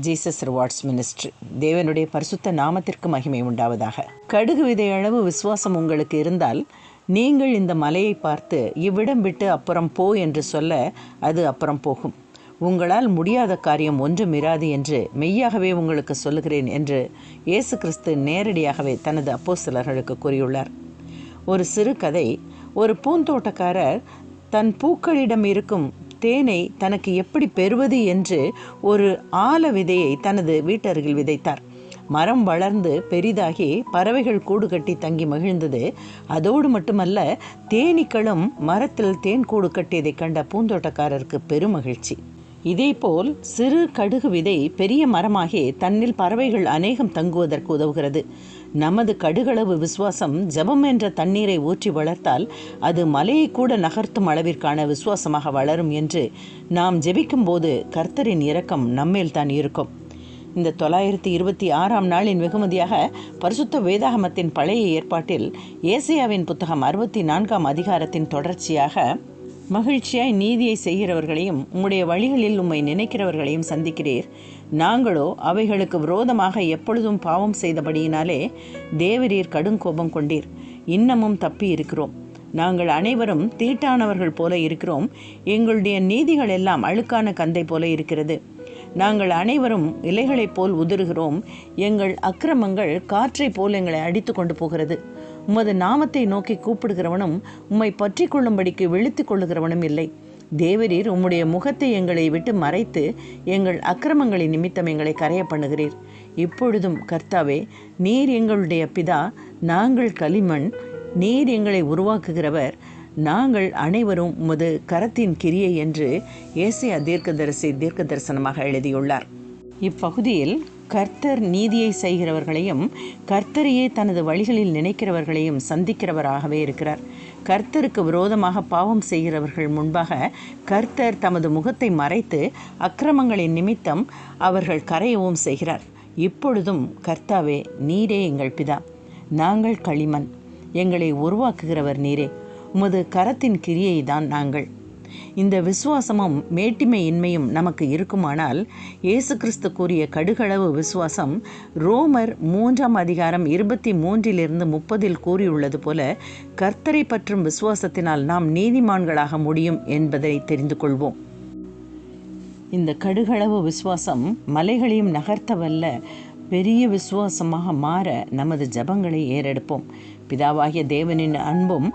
Jesus rewards ministry தேவனுடைய பரிசுத்த நாமத்திற்கு மகிமை உண்டாவதாக. கடுகு விதை அளவு விசுவாசம் உங்களுக்கு இருந்தால் நீங்கள் இந்த மலையை பார்த்து இவ்விடம் விட்டு அப்புறம் போ என்று சொல்ல அது அப்புறம் போகும். உங்களால் முடியாத காரியம் ஒன்றும் இராது என்று மெய்யாகவே உங்களுக்கு சொல்லுகிறேன் என்று இயேசு கிறிஸ்து நேரடியாகவே தனது அப்போ சிலர்களுக்கு கூறியுள்ளார். ஒரு சிறு கதை. ஒரு பூந்தோட்டக்காரர் தன் பூக்களிடம் இருக்கும் தேனை தனக்கு எப்படி பெறுவது என்று ஒரு ஆல விதையை தனது வீட்டருகில் விதைத்தார். மரம் வளர்ந்து பெரிதாகி பறவைகள் கூடு கட்டி தங்கி மகிழ்ந்தது. அதோடு மட்டுமல்ல தேனீக்களும் மரத்தில் தேன் கூடு கட்டியதைக் கண்ட பூந்தோட்டக்காரருக்கு பெருமகிழ்ச்சி. இதேபோல் சிறு கடுகு விதை பெரிய மரமாகி தன்னில் பறவைகள் அநேகம் தங்குவதற்கு உதவுகிறது. நமது கடுகளவு விசுவாசம் ஜபம் என்ற தண்ணீரை ஊற்றி வளர்த்தால் அது மலையை கூட நகர்த்தும் அளவிற்கான விசுவாசமாக வளரும் என்று நாம் ஜெபிக்கும்போது கர்த்தரின் இரக்கம் நம்மேல் தான் இருக்கும். இந்த தொள்ளாயிரத்தி இருபத்தி ஆறாம் நாளின் வெகுமதியாக பரிசுத்த வேதாகமத்தின் பழைய ஏற்பாட்டில் ஏசியாவின் புத்தகம் அறுபத்தி நான்காம் அதிகாரத்தின் தொடர்ச்சியாக மகிழ்ச்சியாய் நீதியை செய்கிறவர்களையும் உம்முடைய வழிகளில் உம்மை நினைக்கிறவர்களையும் சந்திக்கிறீர். நாங்களோ அவைகளுக்கு விரோதமாக எப்பொழுதும் பாவம் செய்தபடியினாலே தேவரீர் கடும் கோபம் கொண்டீர். இன்னமும் தப்பி இருக்கிறோம். நாங்கள் அனைவரும் தீட்டானவர்கள் போல இருக்கிறோம். எங்களுடைய நீதிகள் எல்லாம் அழுக்கான கந்தை போல இருக்கிறது. நாங்கள் அனைவரும் இலைகளைப் போல் உதிர்கிறோம். எங்கள் அக்கிரமங்கள் காற்றைப் போல் எங்களை அடித்து கொண்டு போகிறது. உமது நாமத்தை நோக்கி கூப்பிடுகிறவனும் உம்மை பற்றி கொள்ளும்படிக்கு விழித்து கொள்ளுகிறவனும் இல்லை. தேவரீர் உம்முடைய முகத்தை எங்களை விட்டு மறைத்து எங்கள் அக்கிரமங்களின் நிமித்தம் எங்களை கரைய பண்ணுகிறீர். இப்பொழுதும் கர்த்தாவே நீர் எங்களுடைய பிதா நாங்கள் களிமண் நீர் எங்களை உருவாக்குகிறவர் நாங்கள் அனைவரும் உமது கரத்தின் கிரியை என்று ஏசியா தீர்க்கதரிசி தீர்க்க தரிசனமாக எழுதியுள்ளார். இப்பகுதியில் கர்த்தர் நீதியை செய்கிறவர்களையும் கர்த்தரையே தனது வழிகளில் நினைக்கிறவர்களையும் சந்திக்கிறவராகவே இருக்கிறார். கர்த்தருக்கு விரோதமாக பாவம் செய்கிறவர்கள் முன்பாக கர்த்தர் தமது முகத்தை மறைத்து அக்கிரமங்களின் நிமித்தம் அவர்கள் கரையவும் செய்கிறார். இப்பொழுதும் கர்த்தாவே நீரே எங்கள் பிதா. நாங்கள் களிமண். எங்களை உருவாக்குகிறவர் நீரே. உமது கரத்தின் கிரியை தான் நாங்கள். இந்த விசுவாசமும் மேட்டிமையின்மையும் நமக்கு இருக்குமானால் இயேசு கிறிஸ்து கூறிய கடுகளவு விசுவாசம் ரோமர் மூன்றாம் அதிகாரம் இருபத்தி மூன்றிலிருந்து முப்பதில் கூறியுள்ளது போல கர்த்தரை பற்றும் விசுவாசத்தினால் நாம் நீதிமான்களாக முடியும் என்பதை தெரிந்து கொள்வோம். இந்த கடுகளவு விசுவாசம் மலைகளையும் நகர்த்தவல்ல பெரிய விசுவாசமாக மாற நமது ஜபங்களை ஏறெடுப்போம். பிதாவாகிய தேவனின் அன்பும்